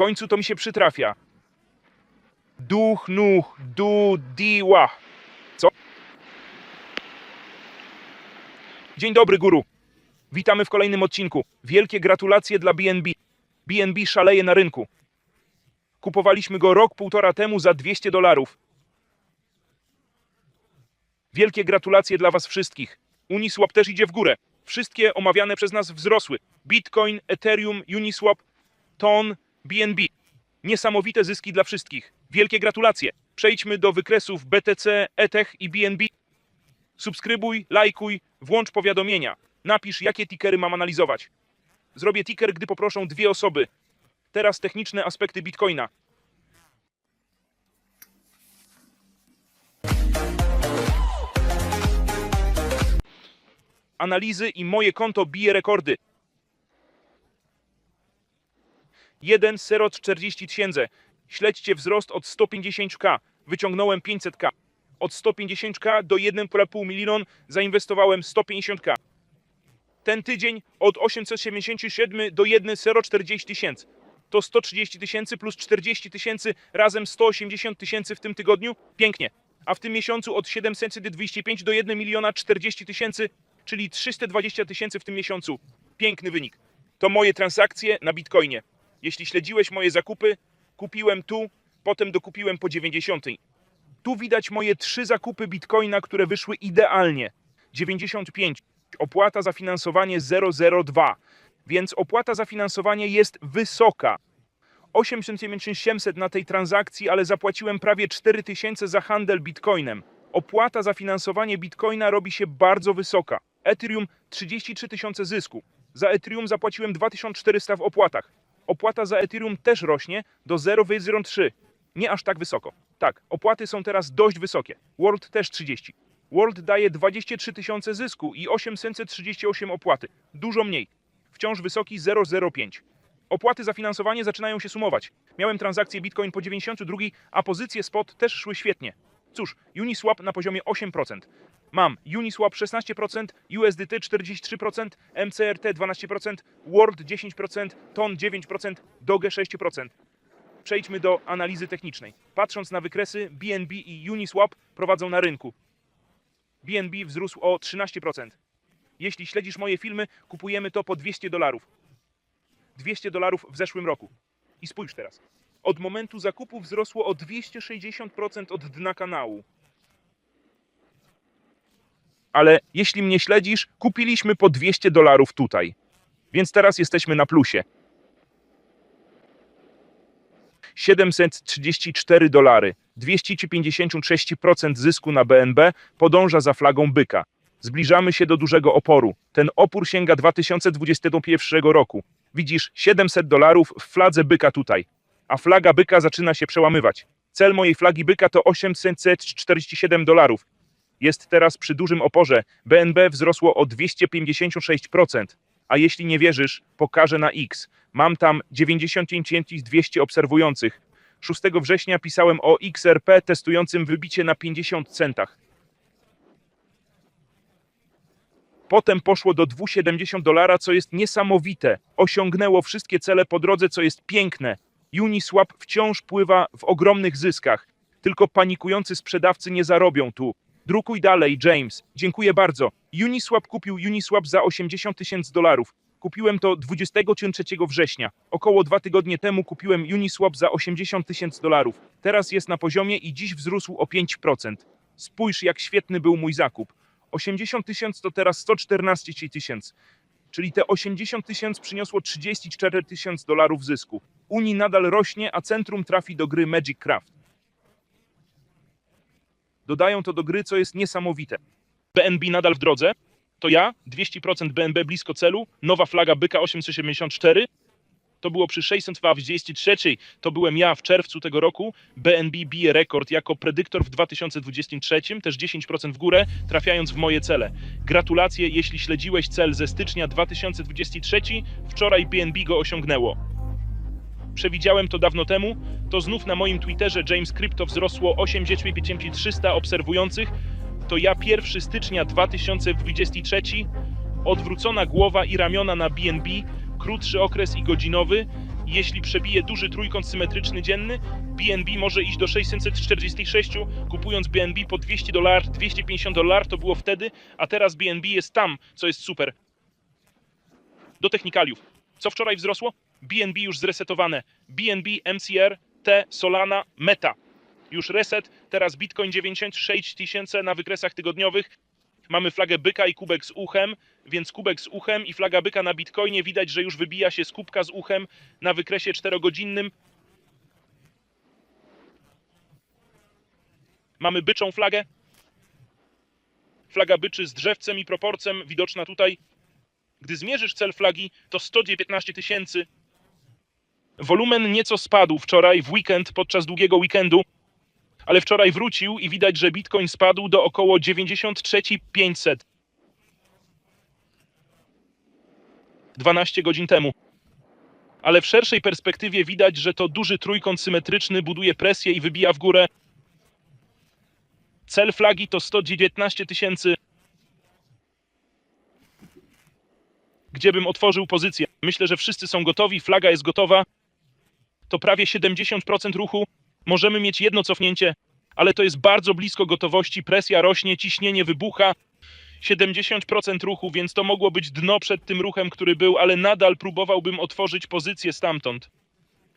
końcu to mi się przytrafia. Duch, nuch, du, diła. Co? Dzień dobry, guru. Witamy w kolejnym odcinku. Wielkie gratulacje dla BNB. BNB szaleje na rynku. Kupowaliśmy go rok, półtora temu za 200 dolarów. Wielkie gratulacje dla Was wszystkich. Uniswap też idzie w górę. Wszystkie omawiane przez nas wzrosły. Bitcoin, Ethereum, Uniswap, TON, BNB. Niesamowite zyski dla wszystkich. Wielkie gratulacje. Przejdźmy do wykresów BTC, ETH i BNB. Subskrybuj, lajkuj, włącz powiadomienia. Napisz, jakie tickery mam analizować. Zrobię ticker, gdy poproszą dwie osoby. Teraz techniczne aspekty Bitcoina. Analizy i moje konto bije rekordy. 1 serot 40 tysięcy. Śledźcie wzrost od 150k. Wyciągnąłem 500k. Od 150k do 1,5 milion zainwestowałem 150k. Ten tydzień od 877 do 1,040 tysięcy. To 130 tysięcy plus 40 tysięcy razem 180 tysięcy w tym tygodniu. Pięknie. A w tym miesiącu od 725 do 1 miliona 40 tysięcy, czyli 320 tysięcy w tym miesiącu. Piękny wynik. To moje transakcje na Bitcoinie. Jeśli śledziłeś moje zakupy, kupiłem tu, potem dokupiłem po 90. Tu widać moje trzy zakupy Bitcoina, które wyszły idealnie. 95. Opłata za finansowanie 002. Więc opłata za finansowanie jest wysoka. 8700 na tej transakcji, ale zapłaciłem prawie 4000 za handel Bitcoinem. Opłata za finansowanie Bitcoina robi się bardzo wysoka. Ethereum 33 tysiące zysku. Za Ethereum zapłaciłem 2400 w opłatach. Opłata za Ethereum też rośnie do 0,03. Nie aż tak wysoko. Tak, opłaty są teraz dość wysokie. World też 30. World daje 23 tysiące zysku i 838 opłaty. Dużo mniej. Wciąż wysoki 0,05. Opłaty za finansowanie zaczynają się sumować. Miałem transakcję Bitcoin po 92, a pozycje spot też szły świetnie. Cóż, Uniswap na poziomie 8%. Mam Uniswap 16%, USDT 43%, MCRT 12%, World 10%, TON 9%, Doge 6%. Przejdźmy do analizy technicznej. Patrząc na wykresy, BNB i Uniswap prowadzą na rynku. BNB wzrósł o 13%. Jeśli śledzisz moje filmy, kupujemy to po 200 dolarów. 200 dolarów w zeszłym roku. I spójrz teraz. Od momentu zakupu wzrosło o 260% od dna kanału. Ale jeśli mnie śledzisz, kupiliśmy po 200 dolarów tutaj. Więc teraz jesteśmy na plusie. 734 dolary, 256% zysku na BNB podąża za flagą byka. Zbliżamy się do dużego oporu. Ten opór sięga 2021 roku. Widzisz 700 dolarów w fladze byka tutaj, a flaga byka zaczyna się przełamywać. Cel mojej flagi byka to 847 dolarów. Jest teraz przy dużym oporze. BNB wzrosło o 256%. A jeśli nie wierzysz, pokażę na X. Mam tam 95 200 obserwujących. 6 września pisałem o XRP testującym wybicie na 50 centach. Potem poszło do 2,70 dolara, co jest niesamowite. Osiągnęło wszystkie cele po drodze, co jest piękne. Uniswap wciąż pływa w ogromnych zyskach. Tylko panikujący sprzedawcy nie zarobią tu. Drukuj dalej, James. Dziękuję bardzo. Uniswap kupił Uniswap za 80 tysięcy dolarów. Kupiłem to 23 września. Około dwa tygodnie temu kupiłem Uniswap za 80 tysięcy dolarów. Teraz jest na poziomie i dziś wzrósł o 5%. Spójrz, jak świetny był mój zakup. 80 tysięcy to teraz 114 tysięcy. Czyli te 80 tysięcy przyniosło 34 tysięcy dolarów zysku. Uni nadal rośnie, a centrum trafi do gry Magic Craft. Dodają to do gry, co jest niesamowite. BNB nadal w drodze. To ja, 200% BNB blisko celu, nowa flaga byka 874. To było przy 623, to byłem ja w czerwcu tego roku. BNB bije rekord jako predyktor w 2023, też 10% w górę, trafiając w moje cele. Gratulacje, jeśli śledziłeś cel ze stycznia 2023, wczoraj BNB go osiągnęło. Przewidziałem to dawno temu, to znów na moim Twitterze James Crypto wzrosło 8300 obserwujących. To ja 1 stycznia 2023, odwrócona głowa i ramiona na BNB, krótszy okres i godzinowy Jeśli przebije duży trójkąt symetryczny dzienny, BNB może iść do 646, kupując BNB po 200 dolarów, 250 dolarów to było wtedy, a teraz BNB jest tam, co jest super. Do technikaliów. Co wczoraj wzrosło? BNB już zresetowane. BNB, MCR, T, Solana, Meta. Już reset, teraz Bitcoin 96 tysięcy na wykresach tygodniowych. Mamy flagę byka i kubek z uchem, więc kubek z uchem i flaga byka na Bitcoinie widać, że już wybija się z kubka z uchem na wykresie 4-godzinnym. Mamy byczą flagę. Flaga byczy z drzewcem i proporcem, widoczna tutaj. Gdy zmierzysz cel flagi, to 119 tysięcy. Wolumen nieco spadł wczoraj w weekend podczas długiego weekendu, ale wczoraj wrócił i widać, że Bitcoin spadł do około 93 500. 12 godzin temu. Ale w szerszej perspektywie widać, że to duży trójkąt symetryczny buduje presję i wybija w górę. Cel flagi to 119 tysięcy. Gdzie bym otworzył pozycję? Myślę, że wszyscy są gotowi, flaga jest gotowa. To prawie 70% ruchu. Możemy mieć jedno cofnięcie, ale to jest bardzo blisko gotowości. Presja rośnie, ciśnienie wybucha. 70% ruchu, więc to mogło być dno przed tym ruchem, który był, ale nadal próbowałbym otworzyć pozycję stamtąd.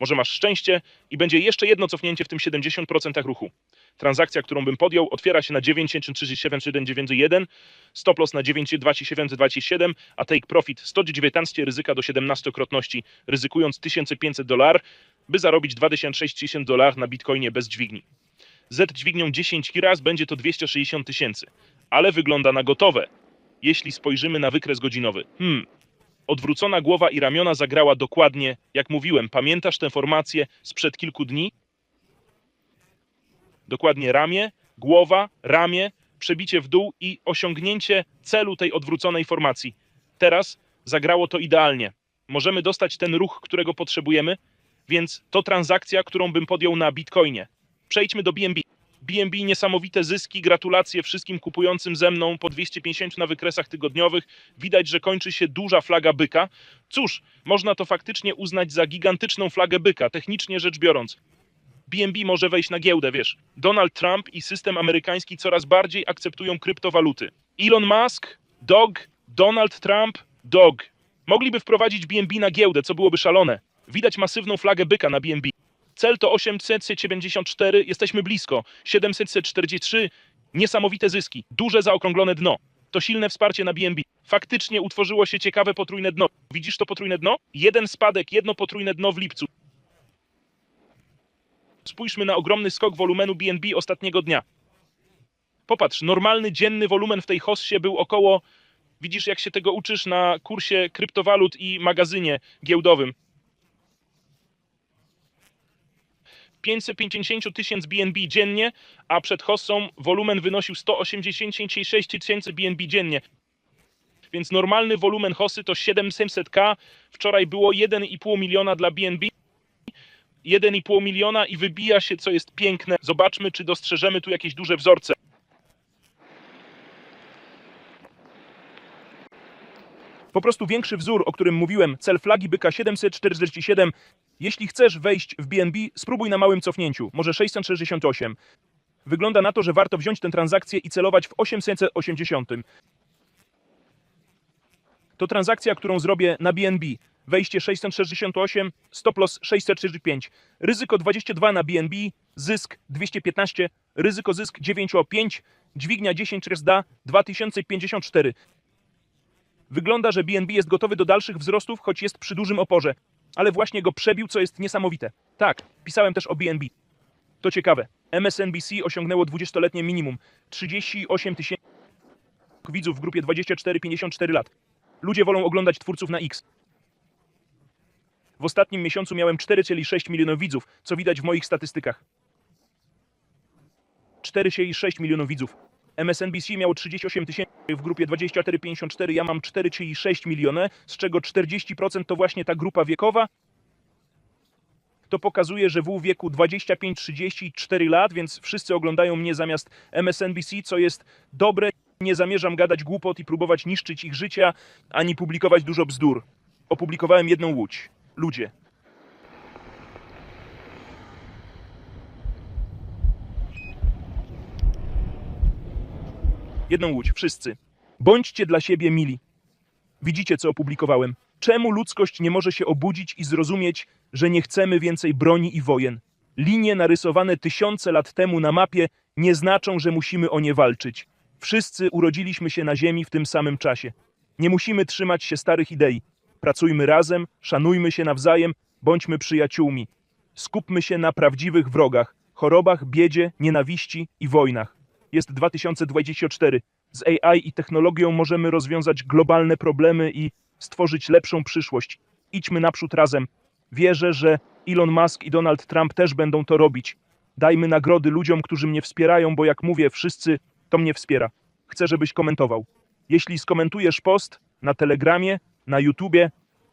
Może masz szczęście i będzie jeszcze jedno cofnięcie w tym 70% ruchu. Transakcja, którą bym podjął, otwiera się na 937,91, stop loss na 9,2727, a take profit 119 ryzyka do 17-krotności, ryzykując 1500 dolar, by zarobić 2600 dolar na bitcoinie bez dźwigni. Z dźwignią 10 raz będzie to 260 tysięcy, ale wygląda na gotowe. Jeśli spojrzymy na wykres godzinowy. Hmm, Odwrócona głowa i ramiona zagrała dokładnie, jak mówiłem. Pamiętasz tę formację sprzed kilku dni? Dokładnie ramię, głowa, ramię, przebicie w dół i osiągnięcie celu tej odwróconej formacji. Teraz zagrało to idealnie. Możemy dostać ten ruch, którego potrzebujemy, więc to transakcja, którą bym podjął na Bitcoinie. Przejdźmy do BNB. BNB niesamowite zyski, gratulacje wszystkim kupującym ze mną po 250 na wykresach tygodniowych. Widać, że kończy się duża flaga byka. Cóż, można to faktycznie uznać za gigantyczną flagę byka, technicznie rzecz biorąc. BNB może wejść na giełdę, wiesz. Donald Trump i system amerykański coraz bardziej akceptują kryptowaluty. Elon Musk, Dog, Donald Trump, Dog. Mogliby wprowadzić BNB na giełdę, co byłoby szalone. Widać masywną flagę byka na BNB. Cel to 874, jesteśmy blisko. 743, niesamowite zyski, duże zaokrąglone dno. To silne wsparcie na BNB. Faktycznie utworzyło się ciekawe potrójne dno. Widzisz to potrójne dno? Jeden spadek, jedno potrójne dno w lipcu. Spójrzmy na ogromny skok wolumenu BNB ostatniego dnia. Popatrz, normalny dzienny wolumen w tej hossie był około. Widzisz, jak się tego uczysz na kursie kryptowalut i magazynie giełdowym. 550 tysięcy BNB dziennie, a przed hossą wolumen wynosił 186 tysięcy BNB dziennie. Więc normalny wolumen hossy to 700k. Wczoraj było 1,5 miliona dla BNB. 1,5 miliona i wybija się, co jest piękne. Zobaczmy, czy dostrzeżemy tu jakieś duże wzorce. Po prostu większy wzór, o którym mówiłem, cel flagi byka 747. Jeśli chcesz wejść w BNB, spróbuj na małym cofnięciu, może 668. Wygląda na to, że warto wziąć tę transakcję i celować w 880. To transakcja, którą zrobię na BNB. Wejście 668, stop loss 635, ryzyko 22 na BNB, zysk 215, ryzyko zysk 9 o 5, dźwignia 10 RSDA 2054. Wygląda, że BNB jest gotowy do dalszych wzrostów, choć jest przy dużym oporze. Ale właśnie go przebił, co jest niesamowite. Tak, pisałem też o BNB. To ciekawe. MSNBC osiągnęło 20-letnie minimum. 38 tysięcy widzów w grupie 24-54 lat. Ludzie wolą oglądać twórców na X. W ostatnim miesiącu miałem 4,6 milionów widzów, co widać w moich statystykach. 4,6 milionów widzów. MSNBC miało 38 tysięcy w grupie 24-54, ja mam 4,6 miliony, z czego 40% to właśnie ta grupa wiekowa. To pokazuje, że w wieku 25-34 lat, więc wszyscy oglądają mnie zamiast MSNBC, co jest dobre. Nie zamierzam gadać głupot i próbować niszczyć ich życia, ani publikować dużo bzdur. Opublikowałem jedną łódź. Ludzie. Jedną łódź, wszyscy. Bądźcie dla siebie mili. Widzicie, co opublikowałem. Czemu ludzkość nie może się obudzić i zrozumieć, że nie chcemy więcej broni i wojen? Linie narysowane tysiące lat temu na mapie nie znaczą, że musimy o nie walczyć. Wszyscy urodziliśmy się na Ziemi w tym samym czasie. Nie musimy trzymać się starych idei. Pracujmy razem, szanujmy się nawzajem, bądźmy przyjaciółmi. Skupmy się na prawdziwych wrogach, chorobach, biedzie, nienawiści i wojnach. Jest 2024. Z AI i technologią możemy rozwiązać globalne problemy i stworzyć lepszą przyszłość. Idźmy naprzód razem. Wierzę, że Elon Musk i Donald Trump też będą to robić. Dajmy nagrody ludziom, którzy mnie wspierają, bo jak mówię, wszyscy to mnie wspiera. Chcę, żebyś komentował. Jeśli skomentujesz post na Telegramie, na YouTubie,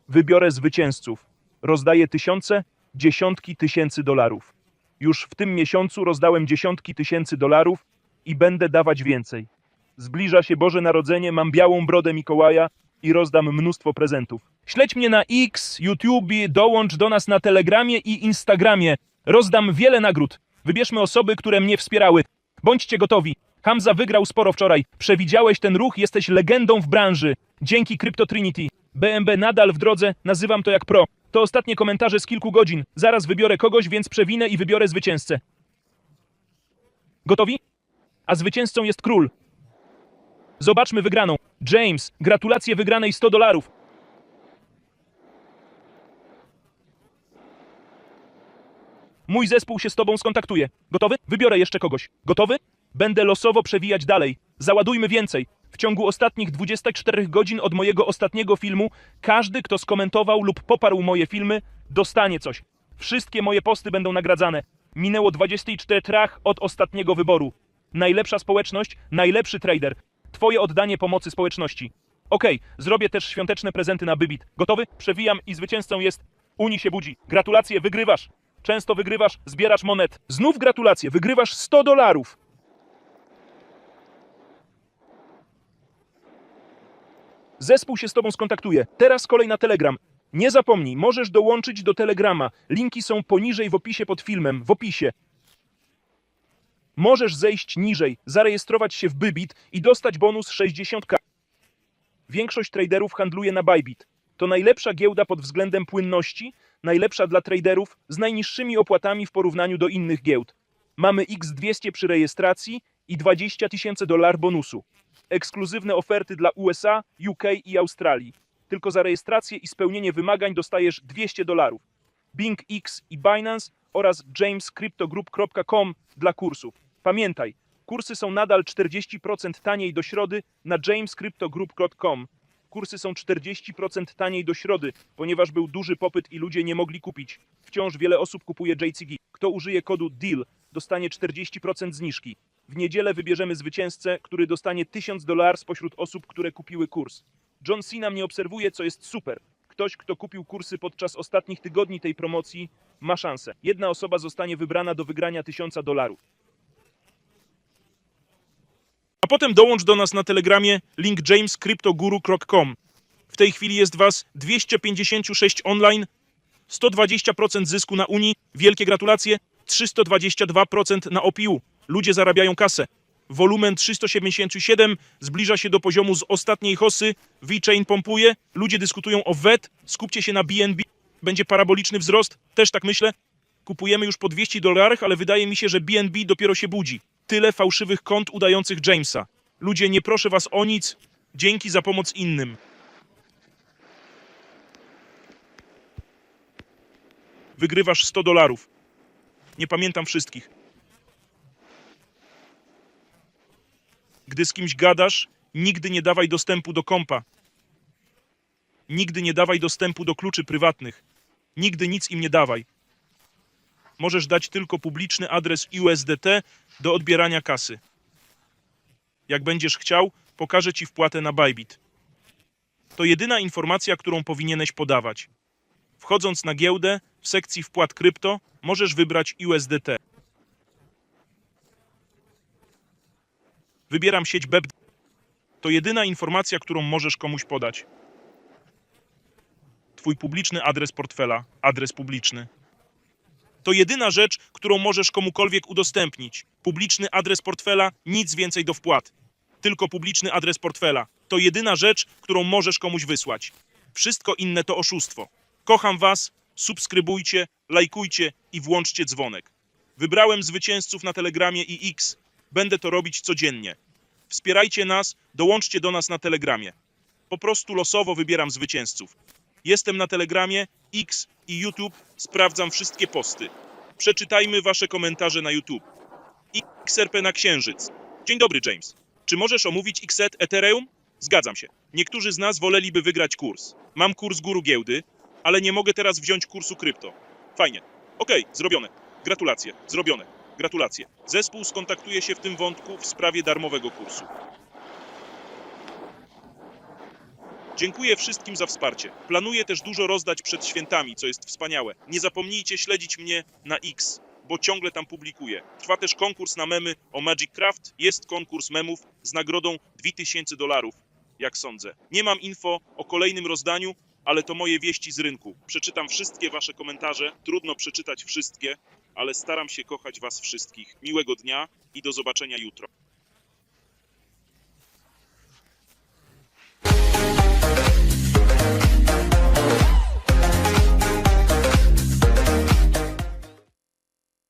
wybiorę zwycięzców. Rozdaję tysiące, dziesiątki tysięcy dolarów. Już w tym miesiącu rozdałem dziesiątki tysięcy dolarów i będę dawać więcej. Zbliża się Boże Narodzenie, mam białą brodę Mikołaja i rozdam mnóstwo prezentów. Śledź mnie na X, YouTube, dołącz do nas na Telegramie i Instagramie. Rozdam wiele nagród. Wybierzmy osoby, które mnie wspierały. Bądźcie gotowi. Hamza wygrał sporo wczoraj. Przewidziałeś ten ruch, jesteś legendą w branży. Dzięki Crypto Trinity. BMB nadal w drodze, nazywam to jak pro. To ostatnie komentarze z kilku godzin. Zaraz wybiorę kogoś, więc przewinę i wybiorę zwycięzcę. Gotowi? A zwycięzcą jest król. Zobaczmy wygraną. James, gratulacje wygranej 100 dolarów. Mój zespół się z tobą skontaktuje. Gotowy? Wybiorę jeszcze kogoś. Gotowy? Będę losowo przewijać dalej. Załadujmy więcej. W ciągu ostatnich 24 godzin od mojego ostatniego filmu każdy, kto skomentował lub poparł moje filmy, dostanie coś. Wszystkie moje posty będą nagradzane. Minęło 24 trach od ostatniego wyboru. Najlepsza społeczność, najlepszy trader. Twoje oddanie pomocy społeczności. Okej, zrobię też świąteczne prezenty na Bybit. Gotowy? Przewijam i zwycięzcą jest Uni się budzi. Gratulacje, wygrywasz. Często wygrywasz, zbierasz monet. Znów gratulacje, wygrywasz 100 dolarów. Zespół się z Tobą skontaktuje. Teraz kolej na Telegram. Nie zapomnij, możesz dołączyć do Telegrama. Linki są poniżej w opisie pod filmem, w opisie. Możesz zejść niżej, zarejestrować się w Bybit i dostać bonus 60k. Większość traderów handluje na Bybit. To najlepsza giełda pod względem płynności, najlepsza dla traderów z najniższymi opłatami w porównaniu do innych giełd. Mamy X200 przy rejestracji i 20 tysięcy dolar bonusu. Ekskluzywne oferty dla USA, UK i Australii. Tylko za rejestrację i spełnienie wymagań dostajesz 200 dolarów. Bing X i Binance oraz jamescryptogroup.com dla kursów. Pamiętaj, kursy są nadal 40% taniej do środy na jamescryptogroup.com. Kursy są 40% taniej do środy, ponieważ był duży popyt i ludzie nie mogli kupić. Wciąż wiele osób kupuje JCG. Kto użyje kodu DEAL, dostanie 40% zniżki. W niedzielę wybierzemy zwycięzcę, który dostanie 1000 dolarów spośród osób, które kupiły kurs. John Cena mnie obserwuje, co jest super. Ktoś, kto kupił kursy podczas ostatnich tygodni tej promocji, ma szansę. Jedna osoba zostanie wybrana do wygrania 1000 dolarów. Potem dołącz do nas na Telegramie link jamescryptoguru.com. W tej chwili jest Was 256 online, 120% zysku na Unii, wielkie gratulacje, 322% na OPU. Ludzie zarabiają kasę. Wolumen 377 zbliża się do poziomu z ostatniej hosy, VeChain pompuje, ludzie dyskutują o VET, skupcie się na BNB, będzie paraboliczny wzrost, też tak myślę. Kupujemy już po 200 dolarach, ale wydaje mi się, że BNB dopiero się budzi. Tyle fałszywych kont udających Jamesa. Ludzie, nie proszę was o nic, dzięki za pomoc innym. Wygrywasz 100 dolarów. Nie pamiętam wszystkich. Gdy z kimś gadasz, nigdy nie dawaj dostępu do kompa. Nigdy nie dawaj dostępu do kluczy prywatnych. Nigdy nic im nie dawaj. Możesz dać tylko publiczny adres USDT do odbierania kasy. Jak będziesz chciał, pokażę ci wpłatę na Bybit. To jedyna informacja, którą powinieneś podawać. Wchodząc na giełdę, w sekcji wpłat krypto, możesz wybrać USDT. Wybieram sieć BEP. To jedyna informacja, którą możesz komuś podać. Twój publiczny adres portfela, adres publiczny. To jedyna rzecz, którą możesz komukolwiek udostępnić. Publiczny adres portfela, nic więcej do wpłat. tylko publiczny adres portfela. To jedyna rzecz, którą możesz komuś wysłać. Wszystko inne to oszustwo. Kocham was, subskrybujcie, lajkujcie i włączcie dzwonek. Wybrałem zwycięzców na Telegramie i X. Będę to robić codziennie. Wspierajcie nas, dołączcie do nas na Telegramie. Po prostu losowo wybieram zwycięzców. Jestem na Telegramie, X i YouTube, sprawdzam wszystkie posty. Przeczytajmy wasze komentarze na YouTube. XRP na Księżyc. Dzień dobry, James. Czy możesz omówić XET Ethereum? Zgadzam się. Niektórzy z nas woleliby wygrać kurs. Mam kurs guru giełdy, ale nie mogę teraz wziąć kursu krypto. Fajnie. Okej, zrobione. Gratulacje. Zrobione. Gratulacje. Zespół skontaktuje się w tym wątku w sprawie darmowego kursu. Dziękuję wszystkim za wsparcie. Planuję też dużo rozdać przed świętami, co jest wspaniałe. Nie zapomnijcie śledzić mnie na X, bo ciągle tam publikuję. Trwa też konkurs na memy o Magic Craft. Jest konkurs memów z nagrodą 2000 dolarów, jak sądzę. Nie mam info o kolejnym rozdaniu, ale to moje wieści z rynku. Przeczytam wszystkie wasze komentarze. Trudno przeczytać wszystkie, ale staram się kochać was wszystkich. Miłego dnia i do zobaczenia jutro.